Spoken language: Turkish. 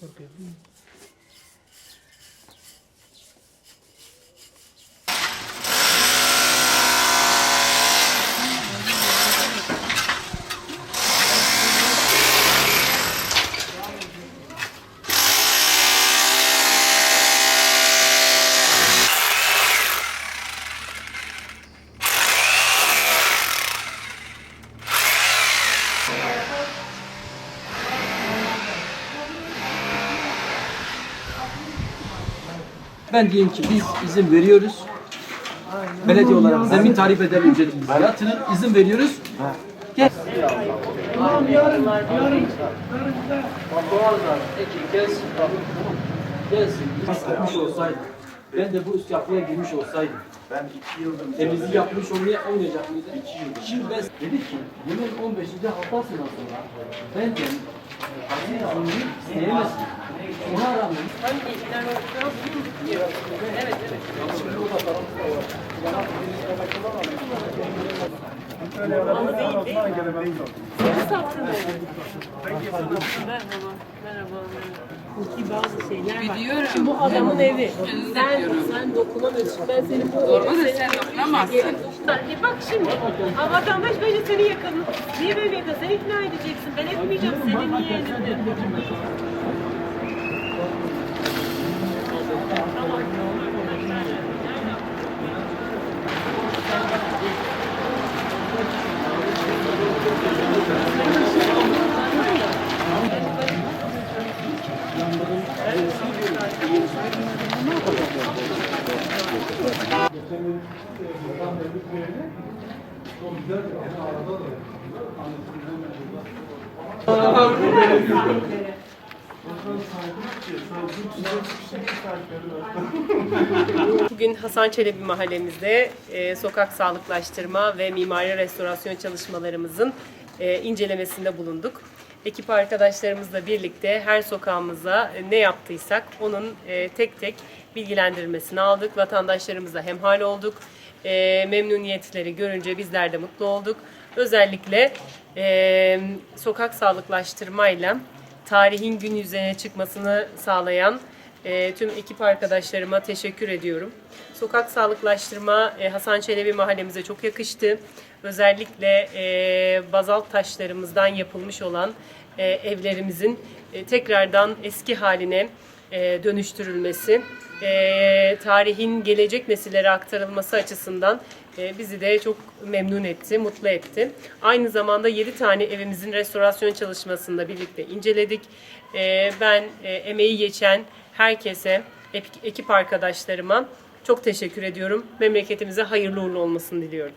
porque Ben diyeyim ki biz izin veriyoruz. Belediye olarak zemin tarif ücretimizi. Yatırın izin veriyoruz. Gel. Gelsin. olsaydı. Ben de bu üst yapıya girmiş olsaydım. Ben iki yıldır Temizlik yapmış olmaya olmayacak mıydı? İki yıl. Şimdi ben dedi ki bunun 15. haftasından sonra ben de Aziz Zulmü isteyemezsin. Ona rağmen Merhaba, merhaba. Hukuki bazı şeyler var. Biliyorum. Şimdi bu adamın evi. Sen, sen dokunamıyorsun. Ben senin bu da sen seni- dokunamazsın. E bak şimdi, ha, vatandaş bence seni yakın. Niye böyle yakın? Sen ikna edeceksin. Ben etmeyeceğim. Senin niye elinde? Bugün Hasan Çelebi mahallemizde e, sokak sağlıklaştırma ve mimari restorasyon çalışmalarımızın e, incelemesinde bulunduk. Ekip arkadaşlarımızla birlikte her sokağımıza e, ne yaptıysak onun e, tek tek bilgilendirmesini aldık. Vatandaşlarımızla hemhal olduk. E, memnuniyetleri görünce bizler de mutlu olduk. Özellikle sokak sağlıklaştırmayla tarihin gün yüzüne çıkmasını sağlayan e, tüm ekip arkadaşlarıma teşekkür ediyorum. Sokak sağlıklaştırma e, Hasan Çelebi mahallemize çok yakıştı. Özellikle e, bazalt taşlarımızdan yapılmış olan e, evlerimizin e, tekrardan eski haline e, dönüştürülmesi, e, tarihin gelecek nesillere aktarılması açısından e, bizi de çok memnun etti, mutlu etti. Aynı zamanda 7 tane evimizin restorasyon çalışmasında birlikte inceledik. E, ben e, emeği geçen herkese, ekip arkadaşlarıma çok teşekkür ediyorum. Memleketimize hayırlı uğurlu olmasını diliyorum.